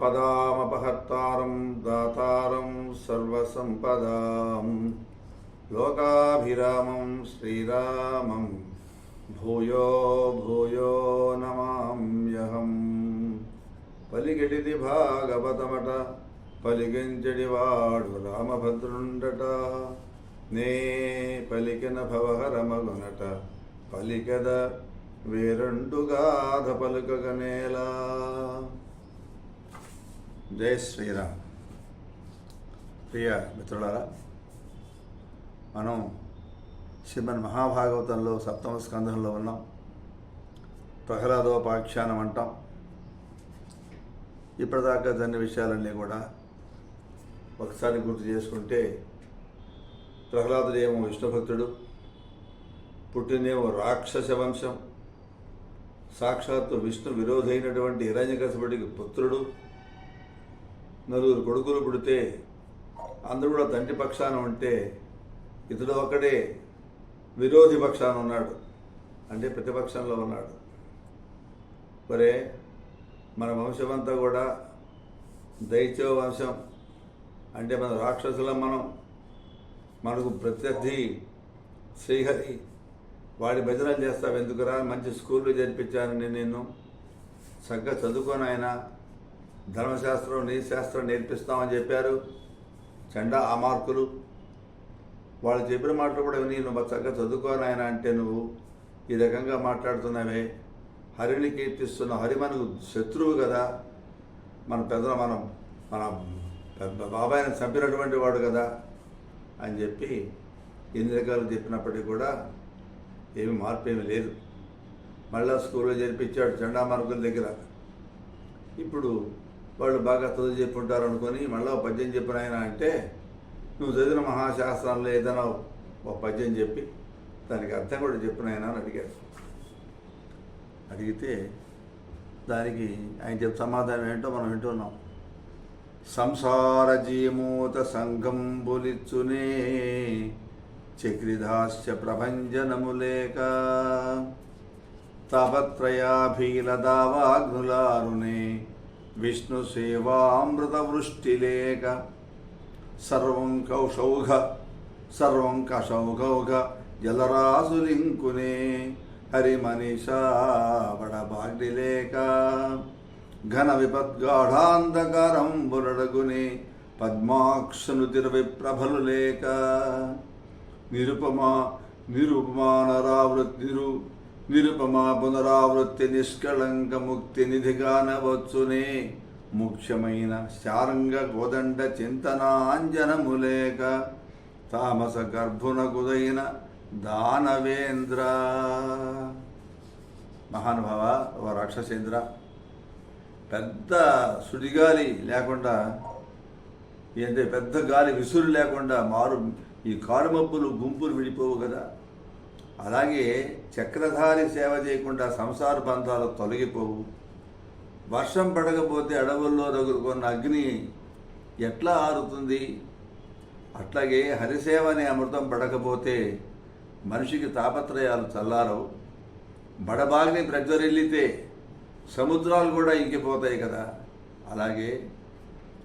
ఆపదామపహర్తారం దాతారం సర్వసంపదాం. లోకాభిరామం శ్రీరామం భూయో భూయో నమామ్యహం. పలికెడిది భాగవతమట పలికించడివాడు రామభద్రుండట. నే పలికిన భవహరమగునట పలికద వేరండుగాధ పలుకగనేలా జై శ్రీరామ్. ప్రియ మిత్రులారా మనం శ్రీమన్ మహాభాగవతంలో సప్తమ స్కంధంలో ఉన్నాం. ప్రహ్లాదోపాఖ్యానం అంటాం. ఇప్పటిదాకా జరిగిన విషయాలన్నీ కూడా ఒకసారి గుర్తు చేసుకుంటే ప్రహ్లాదుడేమో విష్ణుభక్తుడు పుట్టినేమో రాక్షస వంశం సాక్షాత్తు విష్ణు విరోధైనటువంటి హిరణ్యకశపుడికి పుత్రుడు నలుగురు కొడుకులు పుడితే అందరూ కూడా తండ్రి పక్షాన ఉంటే ఇతడు ఒకడే విరోధి పక్షాన ఉన్నాడు. అంటే ప్రతిపక్షంలో ఉన్నాడు. మరే మన వంశమంతా కూడా దైత్య వంశం. అంటే మన రాక్షసులం మనం. మనకు ప్రత్యర్థి శ్రీహరి. వాడి భజనలు చేస్తావు ఎందుకురా మంచి స్కూల్లో జరిపించాను నేను నిన్ను. చక్కగా చదువుకొని ఆయన ధర్మశాస్త్రం నీతిశాస్త్రం నేర్పిస్తామని చెప్పారు. చండా అమార్కులు. వాళ్ళు చెప్పిన మాటలు కూడా విని నువ్వు చక్కగా చదువుకోను ఆయన అంటే నువ్వు ఈ రకంగా మాట్లాడుతున్నావే. హరిని కీర్తిస్తున్న హరి మనకు శత్రువు కదా. మన పెద్దలు మనం మన పెద్ద బాబాయిని చంపినటువంటి వాడు కదా అని చెప్పి ఎన్ని రకాలు చెప్పినప్పటికీ కూడా ఏమి మార్పు ఏమీ లేదు. మళ్ళా స్కూల్లో చేర్పించాడు చండా మార్కుల దగ్గర. ఇప్పుడు వాళ్ళు బాగా చదువు చెప్పుంటారు అనుకొని మళ్ళీ ఒక పద్యం చెప్పిన ఆయన అంటే నువ్వు చదివిన మహాశాస్త్రంలో ఏదైనా ఒక పద్యం చెప్పి దానికి అర్థం కూడా చెప్పిన ఆయన అని అడిగారు అడిగితే దానికి ఆయన చెప్పి సమాధానం ఏంటో మనం వింటున్నాం. సంసార జీమూత సంఘంబులిచ్చునే చక్రిధాశ్చ ప్రభంజనములేక తాపత్రయాభీలదావాగ్నులారునే విష్ణు సేవామృత వృష్టిలేక సర్వం కౌశౌఘ సర్వం కషౌఘౌఘ జలరాసులింకునే హరిమనిషా బడబాగ్నిలేక ఘన విపద్గాఢాంధకారం బురడగునే పద్మాక్షను తిరవిప్రభలు లేక నిరుపమా నిరుపమానరావృత్తిరు నిరుపమా పునరావృత్తి నిష్కళంక ముక్తి నిధిగానవచ్చునే. ముఖ్యమైన శారంగ కోదండ చింతనాంజనములేక తామస గర్భునకుదైన దానవేంద్ర. మహానుభావ ఓ రాక్షసేంద్ర. పెద్ద సుడిగాలి లేకుండా అంటే పెద్ద గాలి విసురు లేకుండా మారు ఈ కారుమబ్బులు గుంపులు విడిపోవు కదా. అలాగే చక్రధారి సేవ చేయకుండా సంసార బంధాలు తొలగిపోవు. వర్షం పడకపోతే అడవుల్లో రగులుకున్న అగ్ని ఎట్లా ఆరుతుంది? అట్లాగే హరిసేవ అనే అమృతం పడకపోతే మనిషికి తాపత్రయాలు చల్లారవు. బడబాగ్ని ప్రజ్వరిల్లితే సముద్రాలు కూడా ఇంకిపోతాయి కదా. అలాగే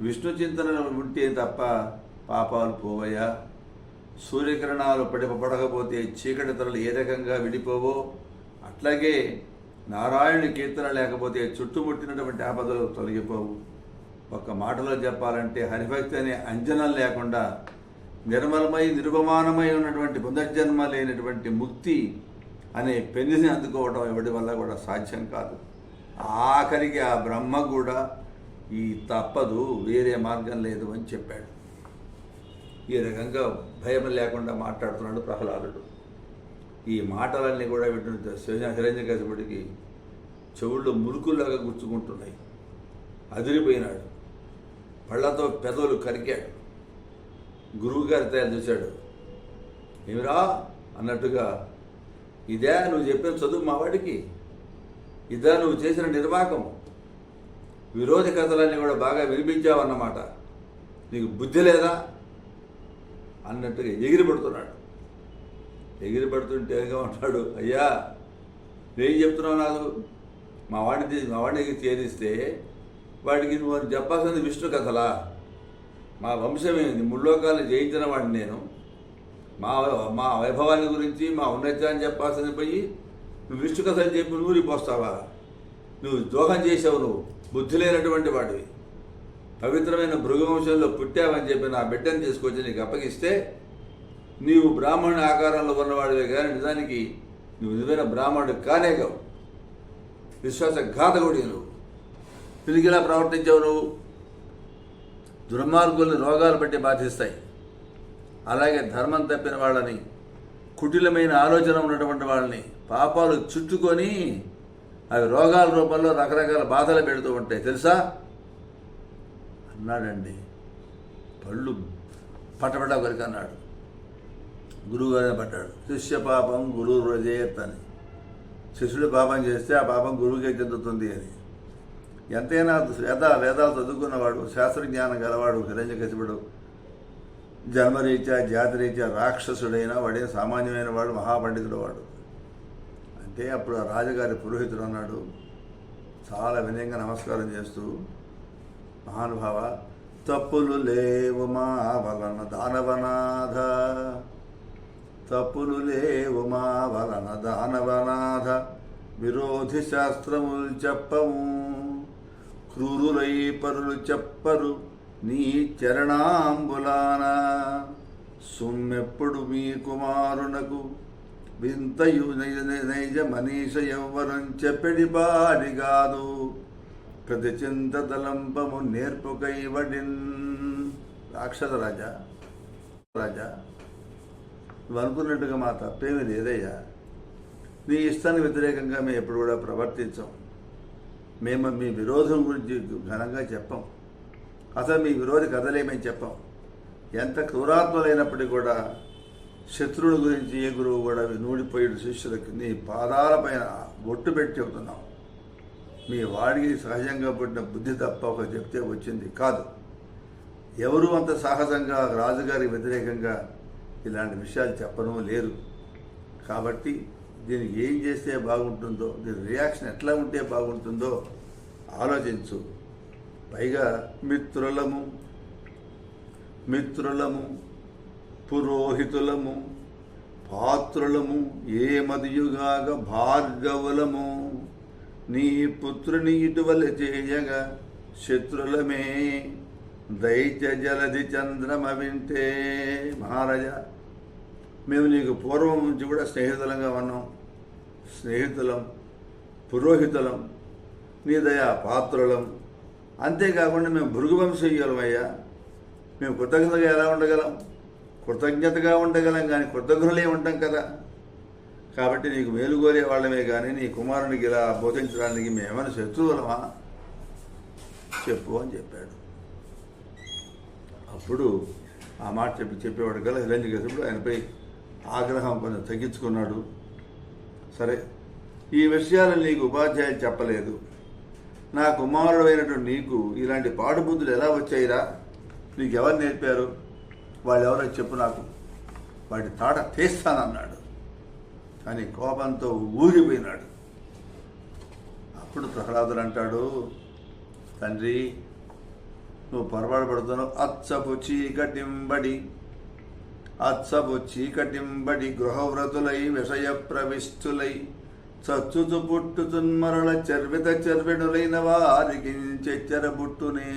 విష్ణు చింతనలు ఉంటే తప్ప పాపాలు పోవయా సూర్యకిరణాలు పడి పడకపోతే చీకటి తలలు ఏ రకంగా విడిపోవో అట్లాగే నారాయణుడి కీర్తన లేకపోతే చుట్టుముట్టినటువంటి ఆపదలు తొలగిపోవు. ఒక్క మాటలో చెప్పాలంటే హరిభక్తి అనే అంజనం లేకుండా నిర్మలమై నిరుపమానమై ఉన్నటువంటి పునర్జన్మ లేనటువంటి ముక్తి అనే పెన్నిని అందుకోవడం ఎవరి వల్ల కూడా సాధ్యం కాదు. ఆఖరికి ఆ బ్రహ్మ కూడా ఈ తప్పదు వేరే మార్గం లేదు అని చెప్పాడు. ఈ రకంగా భయం లేకుండా మాట్లాడుతున్నాడు ప్రహ్లాదుడు. ఈ మాటలన్నీ కూడా వింటున్న హిరణ్యకశిపుడికి చెవుళ్ళు మురుకులాగా గుచ్చుకుంటున్నాయి. అదిరిపోయినాడు. పళ్ళతో పెదవులు కరికాడు. గురువుగారి తయారు చూశాడు. ఏమిరా అన్నట్టుగా ఇదే నువ్వు చెప్పిన చదువు మా వాడికి. ఇదా నువ్వు చేసిన నిర్వాకం. విరోధ కథలన్నీ కూడా బాగా వినిపించావన్నమాట. నీకు బుద్ధి లేదా? అన్నట్టుగా ఎగిరిపడుతున్నాడు. ఎగిరిపడుతుంటే ఉంటాడు అయ్యా నేను చెప్తున్నావు నాకు. మా వాడిని మా వాడిని ఛేదిస్తే వాడికి నువ్వు చెప్పాల్సింది విష్ణు కథలా? మా వంశమేమి ముల్లోకాలు జయించిన వాడిని నేను. మా మా వైభవాన్ని గురించి మా ఉన్నత్యాన్ని చెప్పాల్సింది పోయి నువ్వు విష్ణు కథలు చెప్పి నూరిపోస్తావా? నువ్వు దోహం చేసావు నువ్వు. బుద్ధి లేనటువంటి వాడివి. పవిత్రమైన భృగవంశంలో పుట్టావని చెప్పి నా బిడ్డను తీసుకొచ్చి నీకు అప్పగిస్తే నీవు బ్రాహ్మణ ఆకారంలో ఉన్నవాడివే కానీ నిజానికి నువ్వు నిజమైన బ్రాహ్మణుడు కానే కావు. విశ్వాసఘాతకుడి నువ్వు. తిరిగిలా ప్రవర్తించావు నువ్వు. దుర్మార్గుల్ని రోగాలు బట్టి బాధిస్తాయి. అలాగే ధర్మం తప్పిన వాళ్ళని కుటిలమైన ఆలోచన ఉన్నటువంటి వాళ్ళని పాపాలు చుట్టుకొని అవి రోగాల రూపంలో రకరకాల బాధలు పెడుతూ ఉంటాయి. తెలుసా? ఉన్నాడండి. పళ్ళు పటపట కొరికి అన్నాడు గురువు గారిని పట్టాడు శిష్య పాపం గురువు రజయత్ అని శిష్యుడు పాపం చేస్తే ఆ పాపం గురువుకే చెందుతుంది అని. ఎంతైనా వేద వేదాలు చదువుకున్నవాడు శాస్త్రజ్ఞానం గలవాడు హిరణ్యకశిపుడు జన్మరీత్యా జాతిరీత్యా రాక్షసుడైన వాడే సామాన్యమైన వాడు మహాపండితుడు వాడు. అంటే అప్పుడు ఆ రాజుగారి పురోహితుడు అన్నాడు చాలా వినయంగా నమస్కారం చేస్తూ మహానుభావ తప్పులు లేవు మా వలన దానవనాథ. తప్పులు లేవు మా వలన దానవనాథ. విరోధి శాస్త్రములు చెప్పము. క్రూరులై పరులు చెప్పరు. నీ చరణాంబులాన. సుమ్మెప్పుడు మీ కుమారునకు వింతయు నైజ నైజ మనీష ఎవ్వరం చెప్పడి బాడి కాదు. ప్రతి చింత తలంపము నేర్పుకైవడిన్ రాక్షస రాజా రాజా నువ్వు అనుకున్నట్టుగా మా తప్పేమీ లేదయ్యా. నీ ఇష్టానికి వ్యతిరేకంగా మేము ఎప్పుడు కూడా ప్రవర్తించాం. మేము మీ విరోధం గురించి ఘనంగా చెప్పాం. అసలు మీ విరోధి మేము చెప్పాం. ఎంత క్రూరాత్మలైనప్పటికీ కూడా శత్రువుల గురించి ఏ గురువు కూడా నూడిపోయిన శిష్యులకి నీ పాదాలపైన ఒట్టు పెట్టి చెబుతున్నాం. మీ వాడికి సహజంగా పుట్టిన బుద్ధి తప్ప ఒక చెప్తే వచ్చింది. కాదు. ఎవరు అంత సాహసంగా రాజుగారి వ్యతిరేకంగా ఇలాంటి విషయాలు చెప్పడం లేరు. కాబట్టి దీనికి ఏం చేస్తే బాగుంటుందో దీని రియాక్షన్ ఎట్లా ఉంటే బాగుంటుందో ఆలోచించు. పైగా మిత్రులము మిత్రులము పురోహితులము పాత్రులము ఏ మదియుగాక భార్గవులము నీ పుత్రుని ఇటువల చేయగా శత్రులమే. దైత్య జలధి చంద్రమ వింటే మహారాజా మేము నీకు పూర్వం నుంచి కూడా స్నేహితులంగా ఉన్నాం. స్నేహితులం పురోహితులం నీ దయా పాత్రులం. అంతేకాకుండా మేము భృగువంశీయులమయ్యా మేము కృతజ్ఞతగా ఎలా ఉండగలం? కృతజ్ఞతగా ఉండగలం కానీ కృతజ్ఞులే ఉంటాం కదా. కాబట్టి నీకు మేలుగోరే వాళ్ళమే కానీ నీ కుమారునికి ఇలా బోధించడానికి మేమైనా శత్రువులమా? చెప్పు అని చెప్పాడు. అప్పుడు ఆ మాట చెప్పి చెప్పేవాడు కదా హిరణ్యకశిపుడు ఆయనపై ఆగ్రహం కొంచెం తగ్గించుకున్నాడు. సరే ఈ విషయాలు నీకు ఉపాధ్యాయులు చెప్పలేదు. నా కుమారుడు అయినటువంటి నీకు ఇలాంటి పాడుబుద్ధులు ఎలా వచ్చాయిరా? నీకు ఎవరు నేర్పారు? వాళ్ళు ఎవరో చెప్పు నాకు. వాటి తాట తీస్తానన్నాడు. కానీ కోపంతో ఊగిపోయినాడు. అప్పుడు ప్రహ్లాదుడు అంటాడు తండ్రి నువ్వు పొరపాటు పడుతున్నావు. అచ్చపు చీకటింబడి అచ్చపు చీకటింబడి గృహవ్రతులై విషయ ప్రవిష్టులై చచ్చుచు పుట్టుతున్మరల చర్విత చర్విడులైన వారికి చెచ్చరబుట్టునే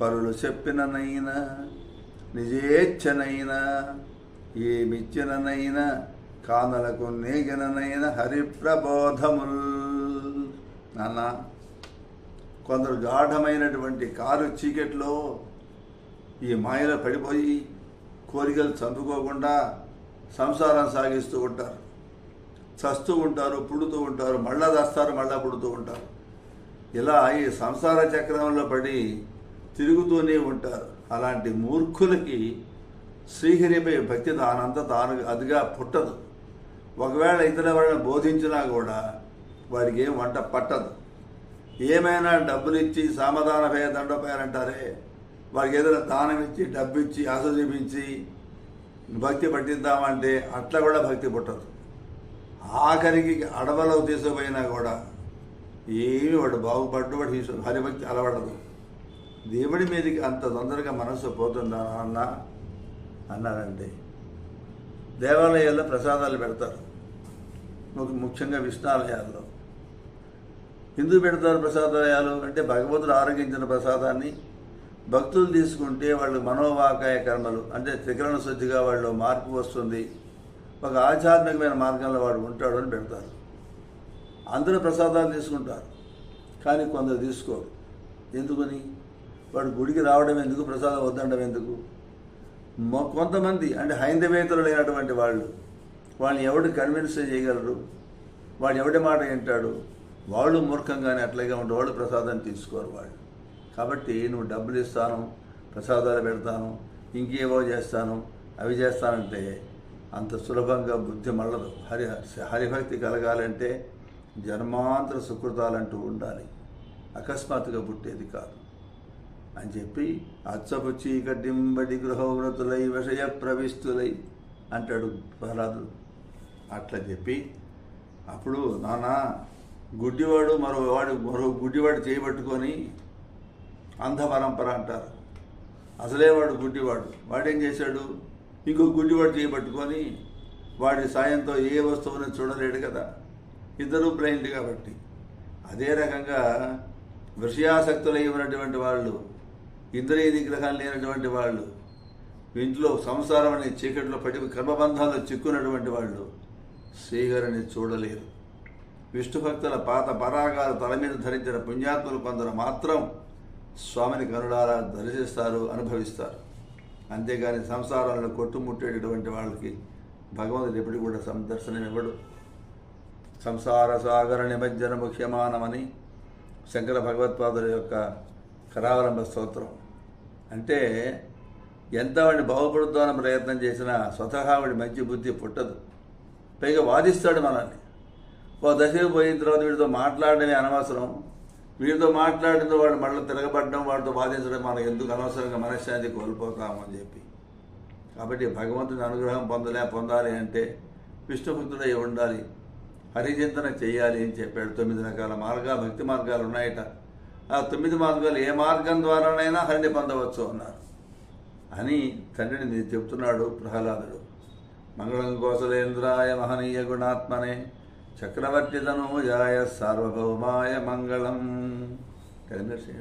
పరులు చెప్పిననైనా నిజేచ్ఛనైనా ఏమిచ్చిననైనా కానలకు నీగిననైన హరిప్రబోధముల్. నాన్న కొందరు గాఢమైనటువంటి కారు చీకట్లో ఈ మాయలో పడిపోయి కోరికలు చంపుకోకుండా సంసారం సాగిస్తూ ఉంటారు. చస్తూ ఉంటారు పుడుతూ ఉంటారు మళ్ళా దస్తారు మళ్ళా పుడుతూ ఉంటారు. ఇలా ఈ సంసార చక్రంలో పడి తిరుగుతూనే ఉంటారు. అలాంటి మూర్ఖులకి శ్రీహరిపై భక్తి దానంతా తాను అదిగా పుట్టదు. ఒకవేళ ఇతర వాళ్ళని బోధించినా కూడా వారికి ఏం వంట పట్టదు. ఏమైనా డబ్బులు ఇచ్చి సామధాన భయ దండోపాయాలు అంటారే వారికి ఏదైనా దానం ఇచ్చి డబ్బు ఇచ్చి ఆశ చూపించి భక్తి పట్టిద్దామంటే అట్లా కూడా భక్తి పుట్టదు. ఆఖరికి అడవలో తీసుకుపోయినా కూడా ఏమి వాడు బాగుపడ్డు వాడు ఈశ్వరు హరిభక్తి అలవడదు. దేవుడి మీదకి అంత తొందరగా మనస్సు పోతుందా అన్న? అన్నారండి దేవాలయాల్లో ప్రసాదాలు పెడతారు. ముఖ్యంగా విష్ణాలయాల్లో. ఎందుకు పెడతారు ప్రసాదాలయాలు అంటే భగవంతుడు ఆరోగించిన ప్రసాదాన్ని. భక్తులు తీసుకుంటే వాళ్ళు మనోవాకాయ కర్మలు అంటే త్రికరణ శుద్ధిగా వాళ్ళు మార్పు వస్తుంది. ఒక ఆధ్యాత్మికమైన మార్గంలో వాడు ఉంటాడు అని పెడతారు. అందరూ ప్రసాదాలు తీసుకుంటారు కానీ కొందరు తీసుకోరు. ఎందుకని? వాడు గుడికి రావడం ఎందుకు? ప్రసాదం వద్దండం ఎందుకు? కొంతమంది అంటే హైందవేతరులైనటువంటి వాళ్ళు వాళ్ళని ఎవడు కన్విన్స్ చేయగలరు వాడు ఎవడి మాట వింటాడు? వాళ్ళు మూర్ఖంగానే అట్లాగే ఉండే వాళ్ళు ప్రసాదం తీసుకోరు వాళ్ళు. కాబట్టి నువ్వు డబ్బులు ఇస్తాను ప్రసాదాలు పెడతాను ఇంకేవో చేస్తాను అవి చేస్తానంటే అంత సులభంగా బుద్ధి మళ్ళదు. హరి హరిభక్తి కలగాలంటే జన్మాంతర సుకృతాలంటూ ఉండాలి. అకస్మాత్తుగా పుట్టేది కాదు. అని చెప్పి అచ్చపు చీకటింబడి గృహవ్రతులై విషయ ప్రవిస్తులై అంటాడు ప్రహ్లాదుడు. అట్లా చెప్పి అప్పుడు నాన్న గుడ్డివాడు మరో వాడు మరో గుడ్డివాడు చేయబట్టుకొని అంధ పరంపర అంటారు. అసలే వాడు గుడ్డివాడు. వాడేం చేశాడు? ఇంకో గుడ్డివాడు చేయబట్టుకొని వాడి సాయంతో ఏ వస్తువుని చూడలేడు కదా. ఇద్దరు బ్లైండ్ కాబట్టి. అదే రకంగా విషయాసక్తులై ఉన్నటువంటి వాళ్ళు ఇంద్రియ నిగ్రహం లేనటువంటి వాళ్ళు ఇంట్లో సంసారం అనే చీకటిలో పడి కర్మబంధాల్లో చిక్కున్నటువంటి వాళ్ళు శ్రీహరిని చూడలేదు. విష్ణు భక్తుల పాత పరాగాలు తల మీద ధరించిన పుణ్యాత్ములు కొందరు మాత్రం స్వామిని కరుణారా దర్శిస్తారు అనుభవిస్తారు. అంతేగాని సంసారంలో కొట్టుముట్టేటటువంటి వాళ్ళకి భగవంతుడు ఎప్పటికి కూడా సందర్శనం ఇవ్వడు సంసార సాగర నిమజ్జన ముఖ్యమానమని శంకర భగవత్పాదుల యొక్క కరావలంబ స్తోత్రం. అంటే ఎంత వాడిని బాగుపడుద్దామని ప్రయత్నం చేసినా స్వతహా వాడి మంచి బుద్ధి పుట్టదు. పైగా వాదిస్తాడు మనల్ని. ఓ దశకు పోయిన తర్వాత వీడితో మాట్లాడడమే అనవసరం. వీడితో మాట్లాడిన వాడు మళ్ళీ తిరగబడడం వాడితో వాదించడం మనకు ఎందుకు అనవసరంగా మనశ్శాంతి కోల్పోతామని చెప్పి. కాబట్టి భగవంతుని అనుగ్రహం పొందలే పొందాలి అంటే విష్ణుభక్తుడై ఉండాలి. హరిచింతన చేయాలి అని చెప్పాడు. తొమ్మిది రకాల మార్గాలు భక్తి మార్గాలు ఉన్నాయట. ఆ తొమ్మిది మార్గాలు ఏ మార్గం ద్వారానైనా హరిని పొందవచ్చు అన్నారు. అని తండ్రిని చెప్తున్నాడు ప్రహ్లాదుడు. మంగళం కోసలేంద్రాయ మహనీయ గుణాత్మనే చక్రవర్తి తనూజాయ సార్వభౌమాయ మంగళం కలిసి